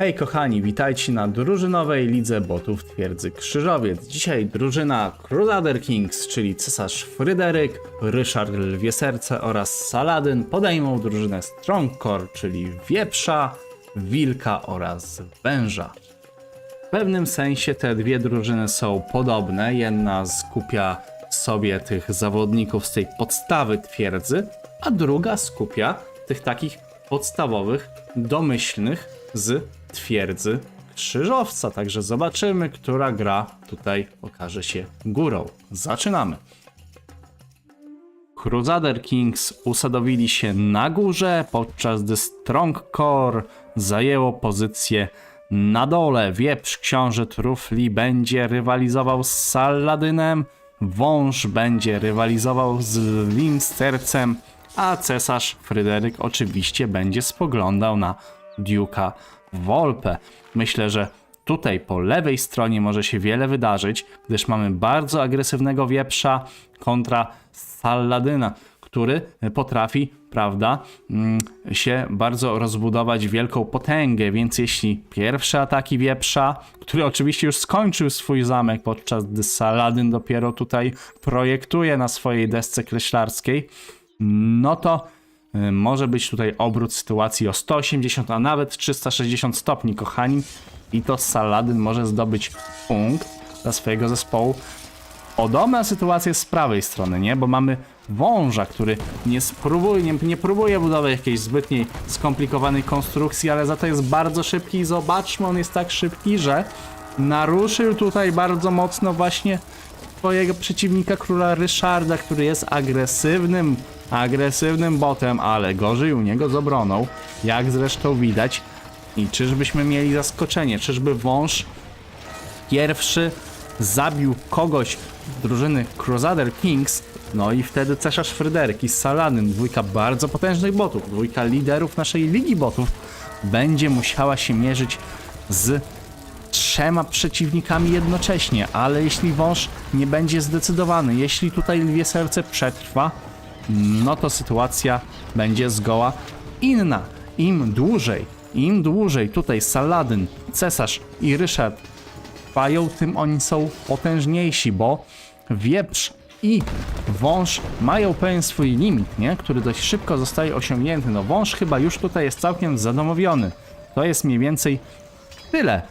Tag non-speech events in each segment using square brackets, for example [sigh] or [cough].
Hej kochani, witajcie na drużynowej lidze botów twierdzy Krzyżowiec. Dzisiaj drużyna Crusader Kings, czyli cesarz Fryderyk, Ryszard Lwie Serce oraz Saladyn podejmą drużynę Strongcore, czyli wieprza, wilka oraz węża. W pewnym sensie te dwie drużyny są podobne. Jedna skupia sobie tych zawodników z tej podstawy twierdzy, a druga skupia tych takich podstawowych, domyślnych z twierdzy krzyżowca. Także zobaczymy, która gra tutaj okaże się górą. Zaczynamy. Crusader Kings usadowili się na górze, podczas gdy Strongcore zajęło pozycję na dole. Wieprz książę Trufli będzie rywalizował z Saladynem, wąż będzie rywalizował z Lwim Sercem, a cesarz Fryderyk oczywiście będzie spoglądał na Duke'a Volpe. Myślę, że Tutaj po lewej stronie może się wiele wydarzyć, gdyż mamy bardzo agresywnego wieprza kontra Saladyna, który potrafi, prawda, mm, się bardzo rozbudować wielką potęgę, więc jeśli pierwsze ataki wieprza, który oczywiście już skończył swój zamek, podczas gdy Saladyn dopiero tutaj projektuje na swojej desce kreślarskiej, no to może być tutaj obrót sytuacji o 180, a nawet 360 stopni, kochani. I to Saladyn może zdobyć punkt dla swojego zespołu. Podobna sytuacja jest z prawej strony, nie? Bo mamy wąża, który nie spróbuje, nie, nie próbuje budować jakiejś zbytniej skomplikowanej konstrukcji, ale za to jest bardzo szybki i zobaczmy, on jest tak szybki, że naruszył tutaj bardzo mocno właśnie swojego przeciwnika króla Ryszarda, który jest agresywnym, agresywnym botem, ale gorzej u niego z obroną, jak zresztą widać. I czyżbyśmy mieli zaskoczenie? Czyżby wąż pierwszy zabił kogoś drużyny Crusader Kings? No i wtedy cesarz Fryderyk i Saladyn, dwójka bardzo potężnych botów, dwójka liderów naszej ligi botów, będzie musiała się mierzyć z trzema przeciwnikami jednocześnie, ale jeśli wąż nie będzie zdecydowany, jeśli tutaj lwie serce przetrwa, no to sytuacja będzie zgoła inna. Im dłużej, im dłużej tutaj Saladyn, cesarz i Ryszard trwają, tym oni są potężniejsi, bo wieprz i wąż mają pewien swój limit, nie? który dość szybko zostaje osiągnięty. No wąż chyba już tutaj jest całkiem zadomowiony. To jest mniej więcej tyle.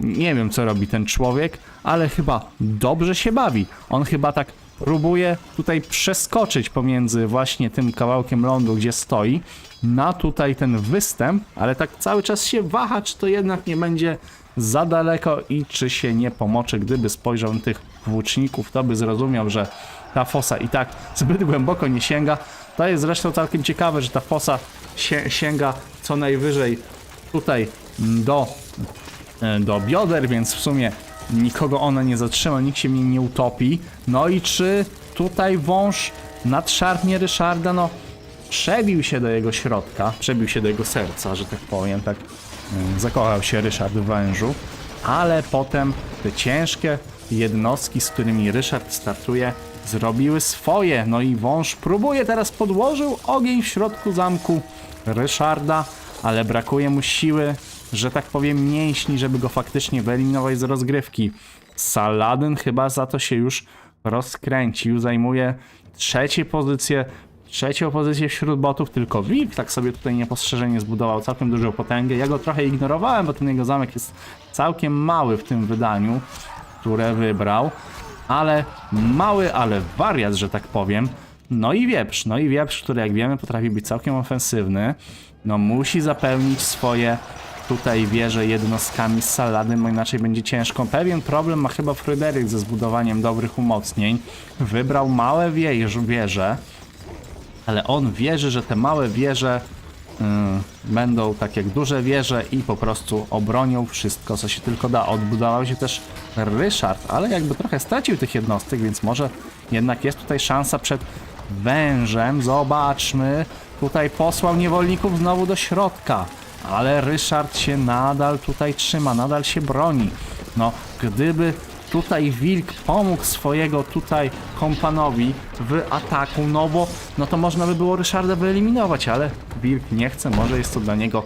Nie wiem, co robi ten człowiek, ale chyba dobrze się bawi. On chyba tak próbuje tutaj przeskoczyć pomiędzy właśnie tym kawałkiem lądu, gdzie stoi, na tutaj ten występ, ale tak cały czas się waha, czy to jednak nie będzie za daleko i czy się nie pomocze. Gdyby spojrzał na tych włóczników, to by zrozumiał, że ta fosa i tak zbyt głęboko nie sięga. To jest zresztą całkiem ciekawe, że ta fosa sie- sięga co najwyżej tutaj do e, do bioder, więc w sumie nikogo ona nie zatrzyma, nikt się w niej nie utopi. No i czy tutaj wąż nadszarpnie Ryszarda? No, przebił się do jego środka, przebił się do jego serca, że tak powiem, tak mm, zakochał się Ryszard w wężu, ale potem te ciężkie jednostki, z którymi Ryszard startuje, zrobiły swoje. No i wąż próbuje teraz podłożył ogień w środku zamku Ryszarda, ale brakuje mu siły, że tak powiem mięśni, żeby go faktycznie wyeliminować z rozgrywki. Saladyn chyba za to się już rozkręcił, zajmuje trzecie pozycję, trzecią pozycję wśród botów, tylko Wilk tak sobie tutaj niepostrzeżenie zbudował całkiem dużą potęgę. Ja go trochę ignorowałem, bo ten jego zamek jest całkiem mały w tym wydaniu, które wybrał, ale mały, ale wariat, że tak powiem. No i wieprz, no i wieprz, który jak wiemy potrafi być całkiem ofensywny, no musi zapełnić swoje tutaj wieże jednostkami z saladem, bo inaczej będzie ciężko. Pewien problem ma chyba Fryderyk ze zbudowaniem dobrych umocnień. Wybrał małe wież, wieże, ale on wierzy, że te małe wieże y, będą tak jak duże wieże i po prostu obronią wszystko, co się tylko da. Odbudował się też Ryszard, ale jakby trochę stracił tych jednostek, więc może jednak jest tutaj szansa przed wężem. Zobaczmy. Tutaj posłał niewolników znowu do środka. Ale Ryszard się nadal tutaj trzyma, nadal się broni. No, gdyby tutaj Wilk pomógł swojego tutaj kompanowi w ataku, no bo no to można by było Ryszarda wyeliminować, ale Wilk nie chce, może jest to dla niego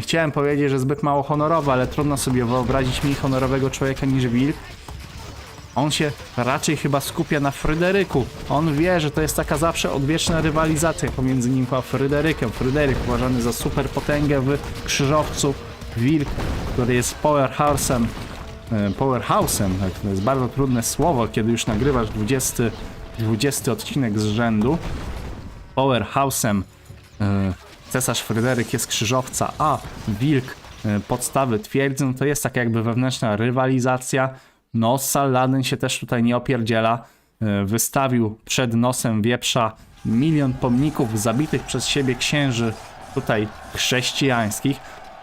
Chciałem powiedzieć, że zbyt mało honorowy, ale trudno sobie wyobrazić mniej honorowego człowieka niż wilk. On się raczej chyba skupia na Fryderyku. On wie, że to jest taka zawsze odwieczna rywalizacja pomiędzy nim a Fryderykiem. Fryderyk uważany za super potęgę w krzyżowcu. Wilk, który jest powerhouse'em. e, Powerhouse'em, tak, to jest bardzo trudne słowo, kiedy już nagrywasz 20, 20 odcinek z rzędu. Powerhouse'em e, cesarz Fryderyk jest krzyżowca, a wilk e, podstawy twierdzy, no to jest taka jakby wewnętrzna rywalizacja. No, Saladin się też tutaj nie opierdziela. E, Wystawił przed nosem wieprza milion pomników zabitych przez siebie księży tutaj chrześcijańskich.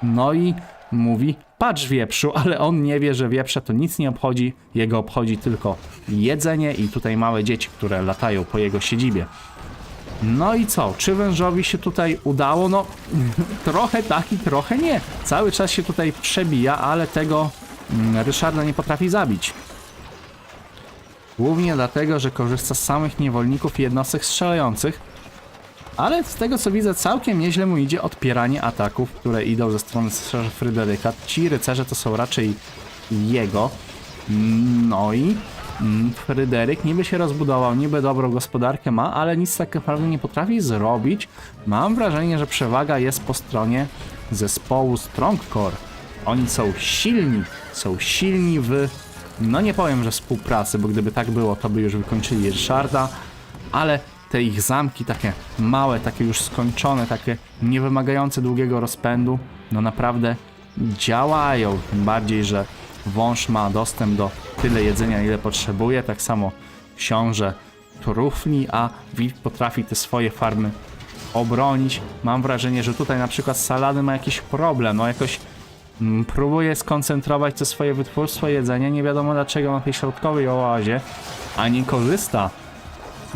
No i mówi, patrz wieprzu, [laughs] ale on nie wie, że wieprza to nic nie obchodzi, jego obchodzi tylko jedzenie i tutaj małe dzieci, które latają po jego siedzibie. No i co? Czy wężowi się tutaj udało? No, [laughs] trochę tak i trochę nie. Cały czas się tutaj przebija, ale tego Ryszarda nie potrafi zabić. Głównie dlatego, że korzysta z samych niewolników i jednostek strzelających. Ale z tego co widzę, całkiem nieźle mu idzie odpieranie ataków, które idą ze strony Fryderyka. Ci rycerze to są raczej jego. No i mm, Fryderyk niby się rozbudował, niby dobrą gospodarkę ma, ale nic tak naprawdę nie potrafi zrobić. Mam wrażenie, że przewaga jest po stronie zespołu Strongcore. Oni są silni, są silni w, no nie powiem, że współpracy, bo gdyby tak było, to by już wykończyli Ryszarda, ale te ich zamki takie małe, takie już skończone, takie niewymagające długiego rozpędu, no naprawdę działają. Tym bardziej, że wąż ma dostęp do tyle jedzenia, ile potrzebuje. Tak samo książę trufli, a wilk potrafi te swoje farmy obronić. Mam wrażenie, że tutaj na przykład Salady ma jakiś problem, no jakoś próbuje skoncentrować to swoje wytwórstwo jedzenia, nie wiadomo dlaczego na tej środkowej oazie, a nie korzysta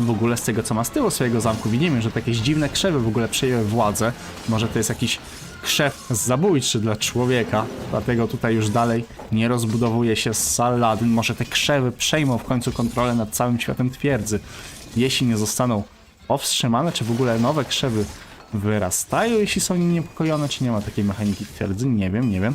w ogóle z tego, co ma z tyłu swojego zamku. Widzimy, że takie dziwne krzewy w ogóle przejęły władzę. Może to jest jakiś krzew zabójczy dla człowieka, dlatego tutaj już dalej nie rozbudowuje się Saladin. Może te krzewy przejmą w końcu kontrolę nad całym światem twierdzy. Jeśli nie zostaną powstrzymane, czy w ogóle nowe krzewy wyrastają, jeśli są niepokojone, czy nie ma takiej mechaniki twierdzy, nie wiem, nie wiem.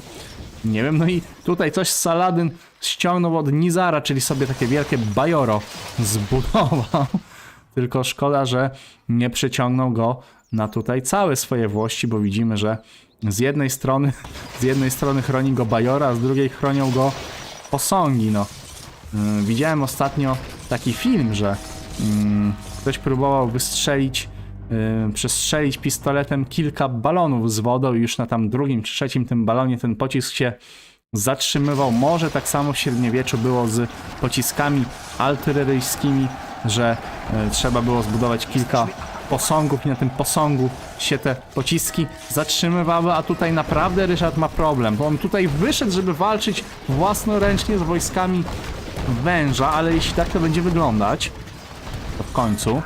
Nie wiem, no i tutaj coś Saladyn ściągnął od Nizara, czyli sobie takie wielkie bajoro zbudował. [laughs] Tylko szkoda, że nie przyciągnął go na tutaj całe swoje włości, bo widzimy, że z jednej strony, [laughs] z jednej strony chroni go bajora, a z drugiej chronią go posągi, no. Yy, Widziałem ostatnio taki film, że mm, ktoś próbował wystrzelić, yy, przestrzelić pistoletem kilka balonów z wodą i już na tam drugim czy trzecim tym balonie ten pocisk się zatrzymywał. Może tak samo w średniowieczu było z pociskami artyleryjskimi, że yy, trzeba było zbudować kilka posągów i na tym posągu się te pociski zatrzymywały, a tutaj naprawdę Ryszard ma problem, bo on tutaj wyszedł, żeby walczyć własnoręcznie z wojskami węża, ale jeśli tak to będzie wyglądać, to w końcu,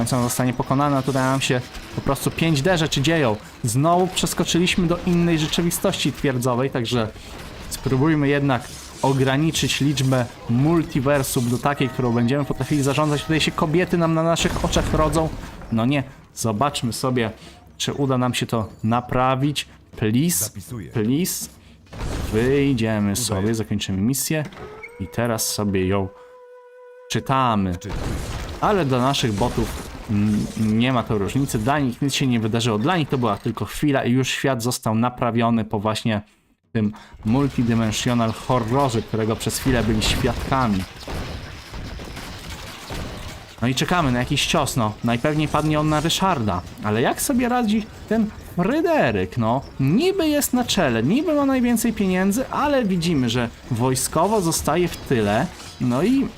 on zostanie pokonany, a tutaj nam się po prostu 5D rzeczy dzieją. Znowu przeskoczyliśmy do innej rzeczywistości twierdzowej, także spróbujmy jednak ograniczyć liczbę multiversów do takiej, którą będziemy potrafili zarządzać. Tutaj się kobiety nam na naszych oczach rodzą. No nie, zobaczmy sobie, czy uda nam się to naprawić. Please, please. Wyjdziemy sobie, zakończymy misję i teraz sobie ją czytamy. Czytam. Ale dla naszych botów nie ma to różnicy. Dla nich nic się nie wydarzyło. Dla nich to była tylko chwila i już świat został naprawiony po właśnie tym multidimensional horrorze, którego przez chwilę byli świadkami. No i czekamy na jakiś cios, no. Najpewniej padnie on na Ryszarda. Ale jak sobie radzi ten Fryderyk, no? Niby jest na czele, niby ma najwięcej pieniędzy, ale widzimy, że wojskowo zostaje w tyle. No i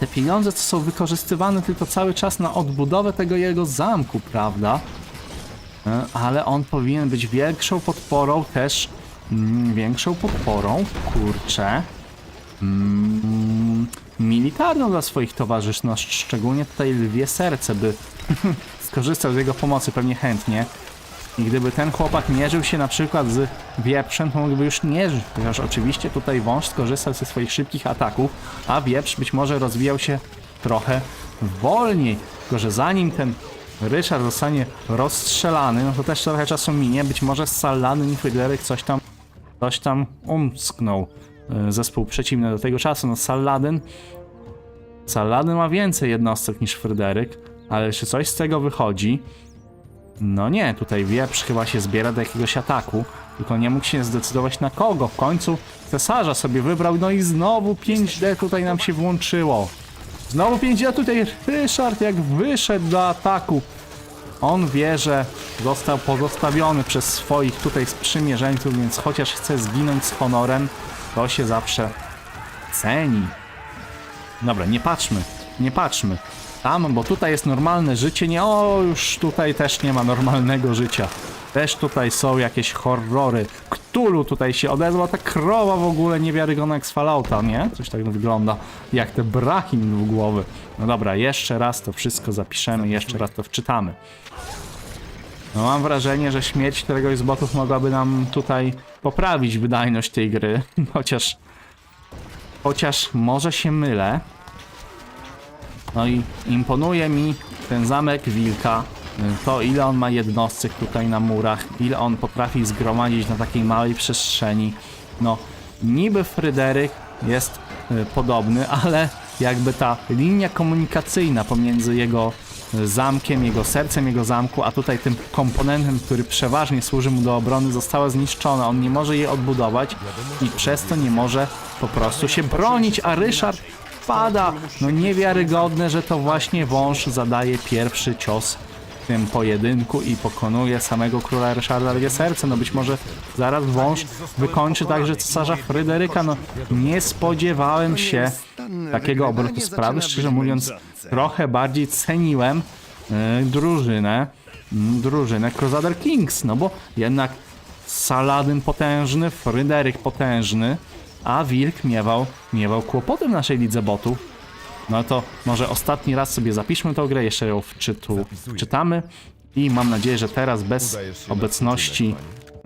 te pieniądze to są wykorzystywane tylko cały czas na odbudowę tego jego zamku, prawda? E, Ale on powinien być większą podporą też, mm, większą podporą, kurczę, mm, militarną dla swoich towarzyszy, no szczególnie tutaj lwie serce by [laughs] skorzystał z jego pomocy pewnie chętnie. I gdyby ten chłopak mierzył się na przykład z wieprzem, to mógłby już nie żyć, ponieważ oczywiście tutaj wąż skorzystał ze swoich szybkich ataków, a wieprz być może rozwijał się trochę wolniej. Tylko, że zanim ten Ryszard zostanie rozstrzelany, no to też trochę czasu minie. Być może Saladin i Fryderyk coś tam, coś tam umsknął y, zespół przeciwny do tego czasu. No Saladin, Saladin ma więcej jednostek niż Fryderyk, ale czy coś z tego wychodzi? No nie, tutaj wieprz chyba się zbiera do jakiegoś ataku, tylko nie mógł się zdecydować na kogo. W końcu cesarza sobie wybrał, no i znowu 5D tutaj nam się włączyło. Znowu 5D tutaj Ryszard jak wyszedł do ataku. On wie, że został pozostawiony przez swoich tutaj sprzymierzeńców, więc chociaż chce zginąć z honorem, to się zawsze ceni. Dobra, nie patrzmy, nie patrzmy. Tam, bo tutaj jest normalne życie, nie, o, już tutaj też nie ma normalnego życia. Też tutaj są jakieś horrory. Ktulu tutaj się odezwał, ta krowa w ogóle niewiarygodna jak z Fallouta, nie? Coś tak wygląda, jak te brachim w głowy. No dobra, jeszcze raz to wszystko zapiszemy, jeszcze raz to wczytamy. No mam wrażenie, że śmierć któregoś z botów mogłaby nam tutaj poprawić wydajność tej gry, [laughs] chociaż... Chociaż może się mylę. No i imponuje mi ten zamek wilka. To ile on ma jednostek tutaj na murach, ile on potrafi zgromadzić na takiej małej przestrzeni. No, niby Fryderyk jest y, podobny, [laughs] ale jakby ta linia komunikacyjna pomiędzy jego y, zamkiem, jego sercem, jego zamku, a tutaj tym komponentem, który przeważnie służy mu do obrony, została zniszczona. On nie może jej odbudować i przez to nie może po prostu się bronić, a Ryszard pada. No niewiarygodne, że to właśnie wąż zadaje pierwszy cios w tym pojedynku i pokonuje samego króla Ryszarda Dwie Serce. No być może zaraz wąż wykończy także cesarza Fryderyka. No nie spodziewałem się takiego obrotu sprawy. Szczerze mówiąc, trochę bardziej ceniłem y, drużynę, mm, drużynę Crusader Kings, no bo jednak Saladyn potężny, Fryderyk potężny, a Wilk miewał, miewał kłopoty w naszej lidze botów. No to może ostatni raz sobie zapiszmy tą grę, jeszcze ją wczytu, wczytamy i mam nadzieję, że teraz bez obecności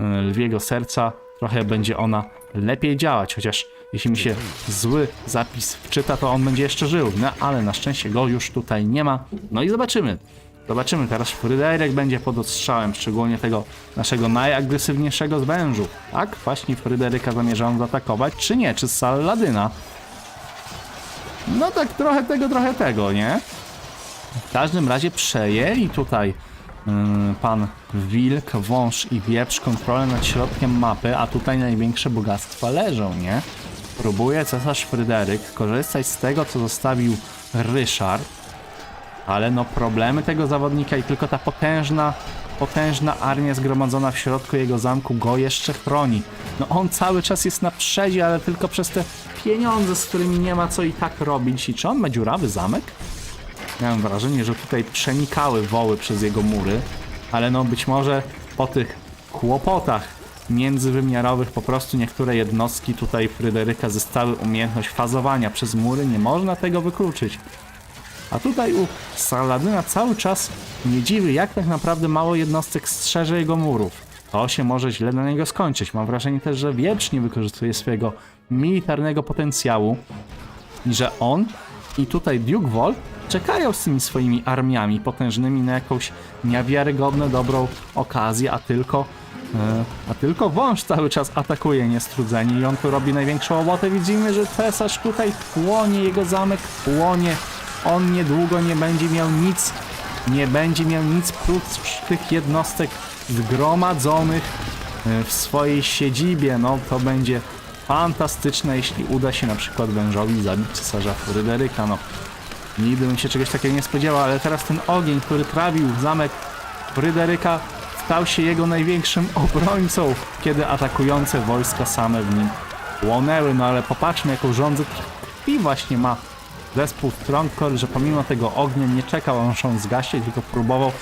y, lwiego serca trochę będzie ona lepiej działać, chociaż jeśli mi się zły zapis wczyta, to on będzie jeszcze żył, no ale na szczęście go już tutaj nie ma. No i zobaczymy. Zobaczymy, teraz Fryderyk będzie pod ostrzałem, szczególnie tego naszego najagresywniejszego z wężów. Tak? Właśnie Fryderyka zamierzam zaatakować, czy nie? Czy Saladyna? No tak, trochę tego, trochę tego, nie? W każdym razie przejęli tutaj yy, pan Wilk, Wąż i Wieprz kontrolę nad środkiem mapy, a tutaj największe bogactwa leżą, nie? Próbuje cesarz Fryderyk korzystać z tego, co zostawił Ryszard, ale no problemy tego zawodnika i tylko ta potężna, potężna armia zgromadzona w środku jego zamku go jeszcze chroni. No on cały czas jest na przedzie, ale tylko przez te pieniądze, z którymi nie ma co i tak robić. I czy on ma dziurawy zamek? Miałem wrażenie, że tutaj przenikały woły przez jego mury, ale no być może po tych kłopotach międzywymiarowych po prostu niektóre jednostki tutaj Fryderyka zyskały umiejętność fazowania przez mury, nie można tego wykluczyć. A tutaj u Saladyna cały czas nie dziwi, jak tak naprawdę mało jednostek strzeże jego murów. To się może źle dla niego skończyć. Mam wrażenie też, że wiecznie wykorzystuje swojego militarnego potencjału i że on i tutaj Duke Vol czekają z tymi swoimi armiami potężnymi na jakąś niewiarygodną, dobrą okazję, a tylko e, a tylko wąż cały czas atakuje niestrudzeni i on tu robi największą robotę. Widzimy, że cesarz tutaj płonie, jego zamek płonie. On niedługo nie będzie miał nic, nie będzie miał nic prócz tych jednostek zgromadzonych e, w swojej siedzibie. No to będzie fantastyczne, jeśli uda się na przykład wężowi zabić cesarza Fryderyka. No, nigdy bym się czegoś takiego nie spodziewał, ale teraz ten ogień, który trawił zamek Fryderyka, stał się jego największym [laughs] obrońcą, kiedy atakujące wojska same w nim płonęły. No ale popatrzmy, jaką rządzę krwi właśnie ma zespół Strongcore, że pomimo tego ognia nie czekał, aż on zgaśnie, tylko próbował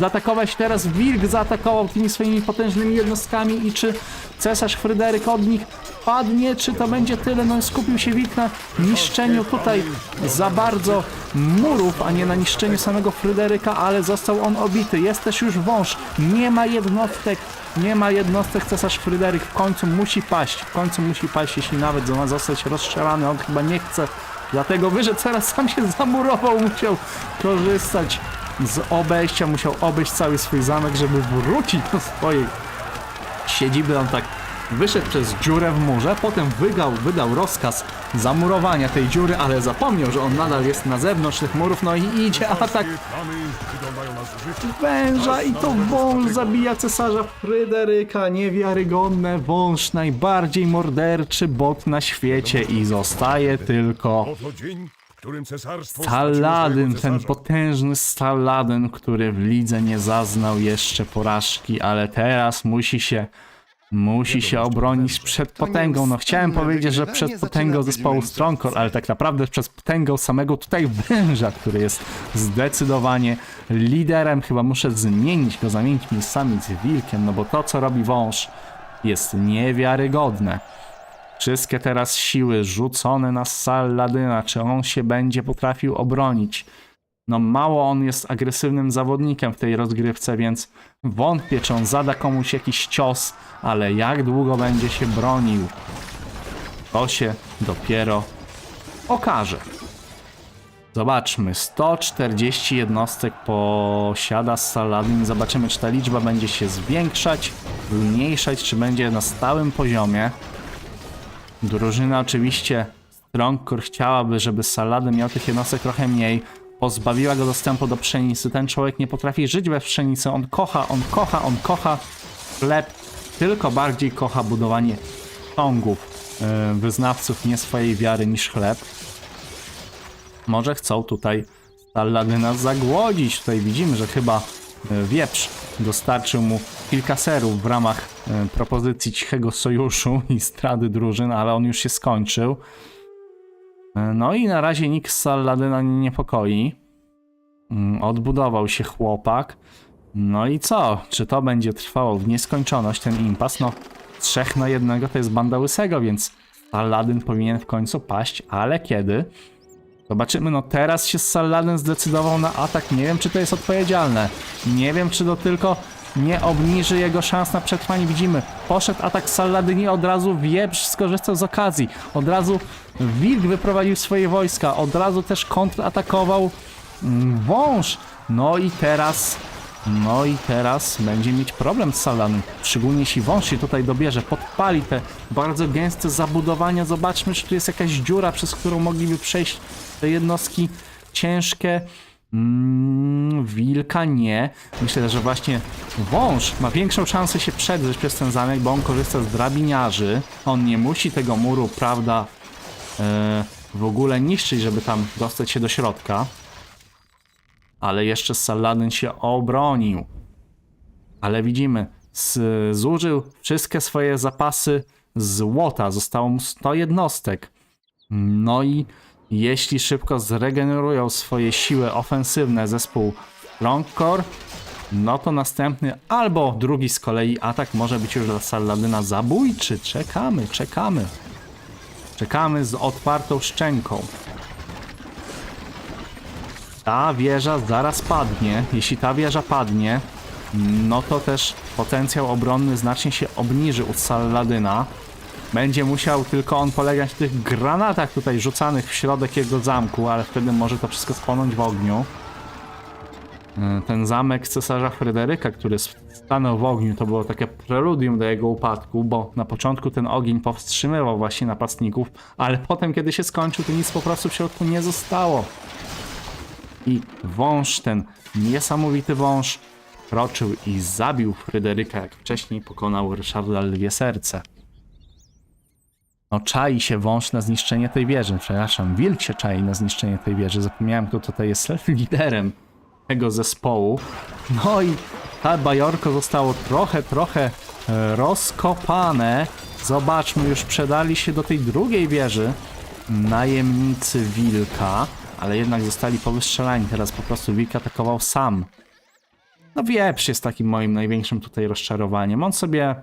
zaatakować. Teraz Wilk zaatakował tymi swoimi potężnymi jednostkami i czy cesarz Fryderyk od nich padnie, czy to będzie tyle? No skupił się Wilk na niszczeniu tutaj za bardzo murów, a nie na niszczeniu samego Fryderyka, ale został on obity. Jest też już wąż, nie ma jednostek, nie ma jednostek cesarz Fryderyk w końcu musi paść, w końcu musi paść, jeśli nawet ma zostać rozstrzelany, on chyba nie chce Dlatego wyszedł teraz sam się zamurował, musiał korzystać z obejścia, musiał obejść cały swój zamek, żeby wrócić do swojej siedziby. On tak wyszedł przez dziurę w murze, potem wydał, wydał rozkaz zamurowania tej dziury, ale zapomniał, że on nadal jest na zewnątrz tych murów, no i idzie atak węża i to wąż zabija cesarza Fryderyka. Niewiarygodne, wąż najbardziej morderczy bot na świecie i zostaje tylko którym Saladyn, ten potężny Saladyn, który w lidze nie zaznał jeszcze porażki, ale teraz musi się musi się obronić przed potęgą. No chciałem powiedzieć, że przed potęgą zespołu. Strongcore, ale tak naprawdę przez potęgą samego tutaj węża, który jest zdecydowanie liderem. Chyba muszę zmienić go, zamienić miejscami z wilkiem, no bo to co robi wąż jest niewiarygodne. Wszystkie teraz siły rzucone na Saladyna, czy on się będzie potrafił obronić? No mało on jest agresywnym zawodnikiem w tej rozgrywce, więc wątpię, czy on zada komuś jakiś cios, ale jak długo będzie się bronił, to się dopiero okaże. Zobaczmy, 140 jednostek posiada Saladin. Zobaczymy, czy ta liczba będzie się zwiększać, zmniejszać, czy będzie na stałym poziomie. Drużyna oczywiście Strongcore chciałaby, żeby Saladin miał tych jednostek trochę mniej. Pozbawiła go dostępu do pszenicy. Ten człowiek nie potrafi żyć bez pszenicy. On kocha, on kocha, on kocha chleb. Tylko bardziej kocha budowanie ciągów yy, wyznawców nie swojej wiary niż chleb. Może chcą tutaj Saladyna zagłodzić. Tutaj widzimy, że chyba e, wieprz dostarczył mu kilka serów w ramach e, propozycji cichego sojuszu i strady drużyn, ale on już się skończył. E, No i na razie nikt z Saladyna nie niepokoi. Mm, Odbudował się chłopak. No i co? Czy to będzie trwało w nieskończoność ten impas? No, trzech na jednego to jest banda łysego, więc Saladyn powinien w końcu paść, ale kiedy? Zobaczymy, no teraz się Saladin zdecydował na atak. Nie wiem, czy to jest odpowiedzialne. Nie wiem, czy to tylko nie obniży jego szans na przetrwanie. Widzimy, poszedł atak Saladyni, od razu wieprz skorzystał z okazji. Od razu wilk wyprowadził swoje wojska. Od razu też kontratakował mm, wąż. No i teraz... No i teraz będzie mieć problem z Saladin. Szczególnie jeśli wąż się tutaj dobierze, podpali te bardzo gęste zabudowania. Zobaczmy, czy tu jest jakaś dziura, przez którą mogliby przejść te jednostki ciężkie. Mm, wilka nie. Myślę, że właśnie wąż ma większą szansę się przedrzeć przez ten zamek, bo on korzysta z drabiniarzy. On nie musi tego muru, prawda, e, w ogóle niszczyć, żeby tam dostać się do środka. Ale jeszcze Saladin się obronił. Ale widzimy, zużył wszystkie swoje zapasy złota. Zostało mu 100 jednostek. No i jeśli szybko zregenerują swoje siły ofensywne zespół Strongcore, no to następny albo drugi z kolei atak może być już dla Saladyna zabójczy. Czekamy, czekamy. Czekamy z otwartą szczęką. Ta wieża zaraz padnie. Jeśli ta wieża padnie, no to też potencjał obronny znacznie się obniży u Saladyna. Będzie musiał tylko on polegać na tych granatach tutaj rzucanych w środek jego zamku, ale wtedy może to wszystko spłonąć w ogniu. E, Ten zamek cesarza Fryderyka, który stanął w ogniu, to było takie preludium do jego upadku, bo na początku ten ogień powstrzymywał właśnie napastników, ale potem, kiedy się skończył, to nic po prostu w środku nie zostało. I wąż, ten niesamowity wąż, kroczył i zabił Fryderyka, jak wcześniej pokonał Ryszarda Lwie Serce. No czai się wąż na zniszczenie tej wieży, przepraszam, wilk się czai na zniszczenie tej wieży. Zapomniałem, kto tutaj jest [laughs] liderem tego zespołu. No i ta bajorko zostało trochę, trochę e, rozkopane. Zobaczmy, już przedali się do tej drugiej wieży najemnicy wilka, ale jednak zostali powystrzelani. Teraz po prostu wilk atakował sam. No wieprz jest takim moim największym tutaj rozczarowaniem. On sobie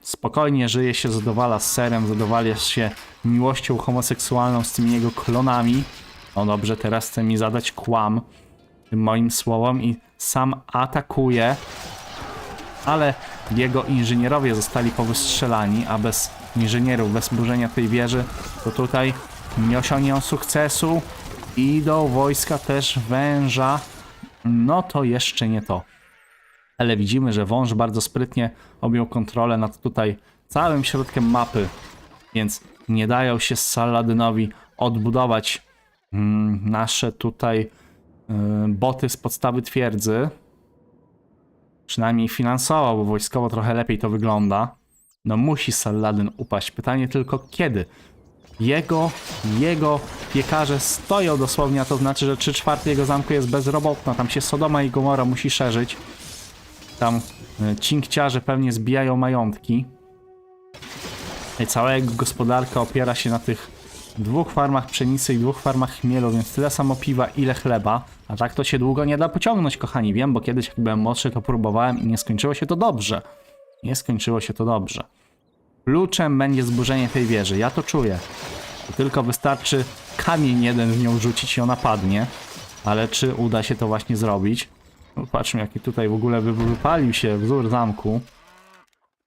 spokojnie żyje się, zadowala z serem, zadowala się miłością homoseksualną z tymi jego klonami. No dobrze, teraz chce mi zadać kłam tym moim słowom i sam atakuje, ale jego inżynierowie zostali powystrzelani, a bez inżynierów, bez burzenia tej wieży, to tutaj nie osiągnie on sukcesu. Idą wojska też węża no to jeszcze nie to. Ale widzimy, że wąż bardzo sprytnie objął kontrolę nad tutaj całym środkiem mapy, więc nie dają się Saladynowi odbudować mm, nasze tutaj y, boty z podstawy twierdzy. Przynajmniej finansowo, bo wojskowo trochę lepiej to wygląda. No musi Saladyn upaść. Pytanie tylko kiedy. Jego, jego piekarze stoją dosłownie, a to znaczy, że 3 czwarte jego zamku jest bezrobotna. Tam się Sodoma i Gomora musi szerzyć. Tam y, cinkciarze pewnie zbijają majątki. I cała gospodarka opiera się na tych dwóch farmach pszenicy i dwóch farmach chmielu, więc tyle samo piwa, ile chleba. A tak to się długo nie da pociągnąć, kochani. Wiem, bo kiedyś, jak byłem młodszy, to próbowałem i nie skończyło się to dobrze. Nie skończyło się to dobrze. Kluczem będzie zburzenie tej wieży. Ja to czuję. Tylko wystarczy kamień jeden w nią rzucić i ona padnie. Ale czy uda się to właśnie zrobić? No, patrzmy, jaki tutaj w ogóle wy- wypalił się wzór zamku.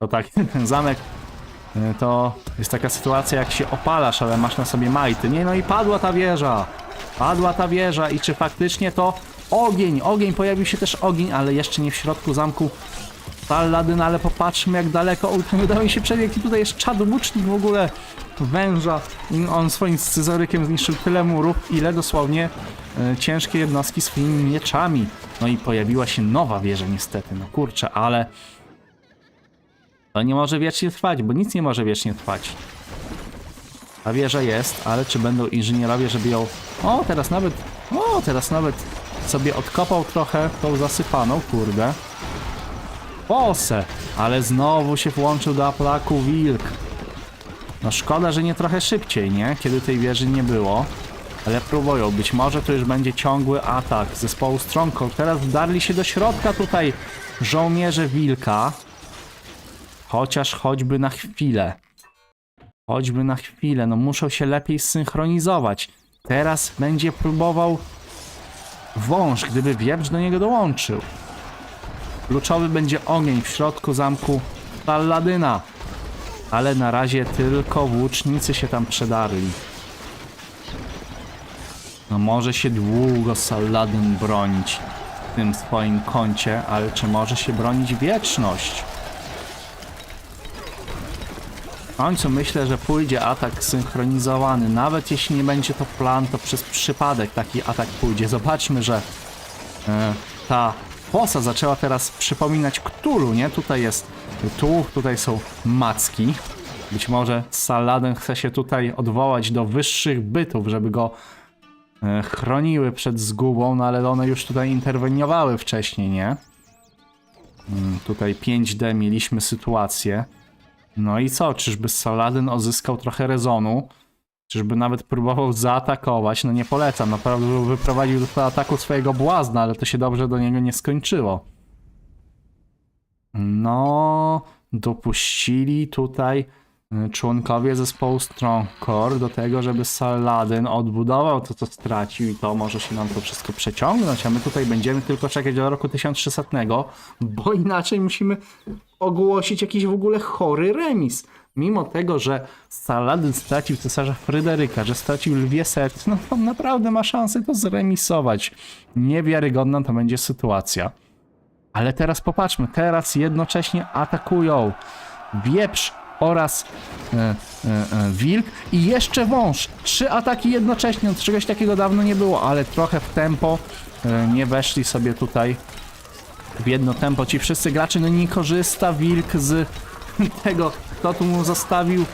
To tak, [laughs] ten zamek y, to jest taka sytuacja, jak się opalasz, ale masz na sobie majty. Nie, no i padła ta wieża. Padła ta wieża i czy faktycznie to ogień, ogień, pojawił się też ogień, ale jeszcze nie w środku zamku Paladyn, ale popatrzmy jak daleko, [laughs] udało mi się przebiegł i tutaj jest czad łucznik w ogóle węża. On swoim scyzorykiem zniszczył tyle murów, ile dosłownie e, ciężkie jednostki swoimi mieczami. No i pojawiła się nowa wieża niestety, no kurczę, ale to nie może wiecznie trwać, bo nic nie może wiecznie trwać. Ta wieża jest, ale czy będą inżynierowie, żeby ją... O, teraz nawet... O, teraz nawet sobie odkopał trochę tą zasypaną, kurde. Pose, ale znowu się włączył do ataku wilk. No szkoda, że nie trochę szybciej, nie? Kiedy tej wieży nie było. Ale próbują. Być może to już będzie ciągły atak zespołu Stronghold. Teraz wdarli się do środka tutaj żołnierze wilka. Chociaż choćby na chwilę. Choćby na chwilę. No muszą się lepiej zsynchronizować. Teraz będzie próbował wąż, gdyby wieprz do niego dołączył. Kluczowy będzie ogień w środku zamku Palladyna. Ale na razie tylko włócznicy się tam przedarli. No może się długo Saladyn bronić w tym swoim kącie, ale czy może się bronić wieczność? W końcu myślę, że pójdzie atak synchronizowany. Nawet jeśli nie będzie to plan, to przez przypadek taki atak pójdzie. Zobaczmy, że e, ta posa zaczęła teraz przypominać Cthulhu, nie? Tutaj jest tułów, tutaj są macki. Być może Saladin chce się tutaj odwołać do wyższych bytów, żeby go e, chroniły przed zgubą, no ale one już tutaj interweniowały wcześniej, nie? Mm, Tutaj 5D mieliśmy sytuację. No i co? Czyżby Saladin uzyskał trochę rezonu? Czyżby nawet próbował zaatakować? No nie polecam. Naprawdę wyprowadził do ataku swojego błazna, ale to się dobrze do niego nie skończyło. No, dopuścili tutaj y, członkowie zespołu Strongcore do tego, żeby Saladin odbudował to, co stracił i to może się nam to wszystko przeciągnąć, a my tutaj będziemy tylko czekać do roku 1300, bo inaczej musimy ogłosić jakiś w ogóle chory remis. Mimo tego, że Saladin stracił cesarza Fryderyka, że stracił lwie serc, no to naprawdę ma szansę to zremisować. Niewiarygodna to będzie sytuacja. Ale teraz popatrzmy, teraz jednocześnie atakują wieprz oraz e, e, e, wilk i jeszcze wąż. Trzy ataki jednocześnie, od czegoś takiego dawno nie było, ale trochę w tempo e, nie weszli sobie tutaj w jedno tempo. Ci wszyscy gracze, no nie korzysta wilk z [laughs] tego, kto tu mu zostawił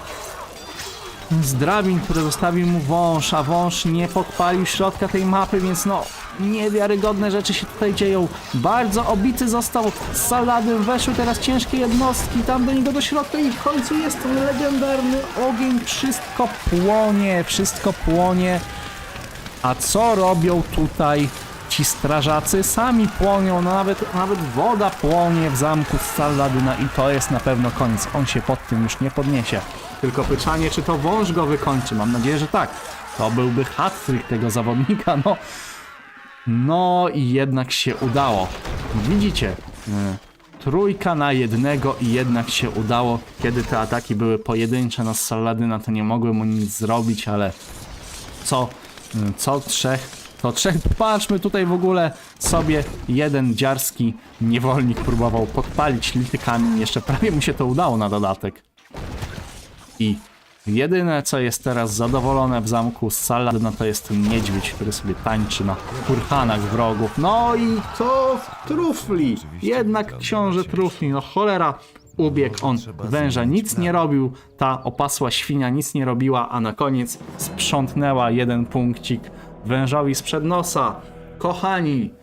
z drabin, które zostawił mu wąż, a wąż nie podpalił środka tej mapy, więc no niewiarygodne rzeczy się tutaj dzieją. Bardzo obity został Saladin, weszły teraz ciężkie jednostki tam do niego do środka i w końcu jest legendarny ogień, wszystko płonie, wszystko płonie. A co robią tutaj ci strażacy? Sami płonią, no nawet, nawet woda płonie w zamku z Saladyna i to jest na pewno koniec. On się pod tym już nie podniesie. Tylko pytanie, czy to wąż go wykończy? Mam nadzieję, że tak. To byłby hat-trick tego zawodnika, no. No i jednak się udało. Widzicie, y, trójka na jednego i jednak się udało. Kiedy te ataki były pojedyncze na Saladyna, to nie mogły mu nic zrobić, ale co, co trzech to trzech. Patrzmy tutaj w ogóle sobie jeden dziarski niewolnik próbował podpalić litykami. Jeszcze prawie mu się to udało na dodatek. I jedyne co jest teraz zadowolone w zamku Saladna to jest ten niedźwiedź, który sobie tańczy na kurhanach wrogów. No i to trufli. Jednak książę trufli. No cholera. Ubiegł on węża, nic nie robił, ta opasła świnia nic nie robiła, a na koniec sprzątnęła jeden punkcik wężowi sprzed nosa. Kochani,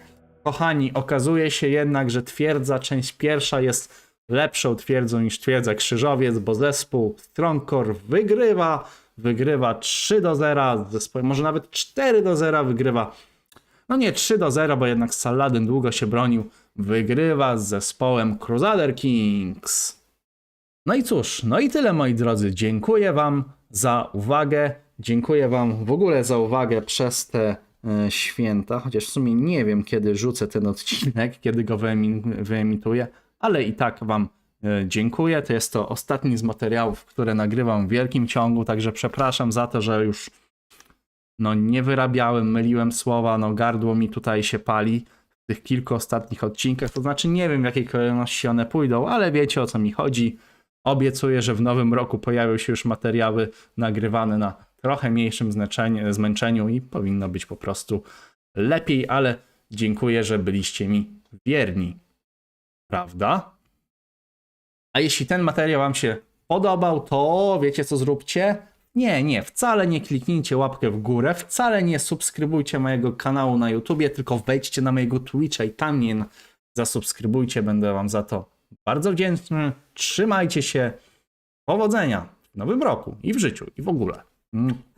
kochani, okazuje się jednak, że twierdza część pierwsza jest lepszą twierdzą niż twierdza Krzyżowiec, bo zespół Strongcore wygrywa, wygrywa 3 do 0, zespół, może nawet 4 do 0 wygrywa. No nie 3 do 0, bo jednak Saladin długo się bronił, wygrywa z zespołem Crusader Kings. No i cóż, no i tyle moi drodzy. Dziękuję Wam za uwagę. Dziękuję Wam w ogóle za uwagę przez te e, święta, chociaż w sumie nie wiem kiedy rzucę ten odcinek, kiedy go wyemi- wyemituję, ale i tak Wam e, dziękuję. To jest to ostatni z materiałów, które nagrywam w wielkim ciągu, także przepraszam za to, że już no nie wyrabiałem, myliłem słowa, no gardło mi tutaj się pali w tych kilku ostatnich odcinkach, to znaczy nie wiem w jakiej kolejności one pójdą, ale wiecie o co mi chodzi. Obiecuję, że w nowym roku pojawią się już materiały nagrywane na trochę mniejszym znaczeniu, zmęczeniu i powinno być po prostu lepiej, ale dziękuję, że byliście mi wierni. Prawda? A jeśli ten materiał Wam się podobał, to wiecie co zróbcie? Nie, nie, wcale nie kliknijcie łapkę w górę, wcale nie subskrybujcie mojego kanału na YouTubie, tylko wejdźcie na mojego Twitcha i tam mnie zasubskrybujcie, będę Wam za to bardzo wdzięczny. Trzymajcie się. Powodzenia w nowym roku i w życiu i w ogóle. Mm.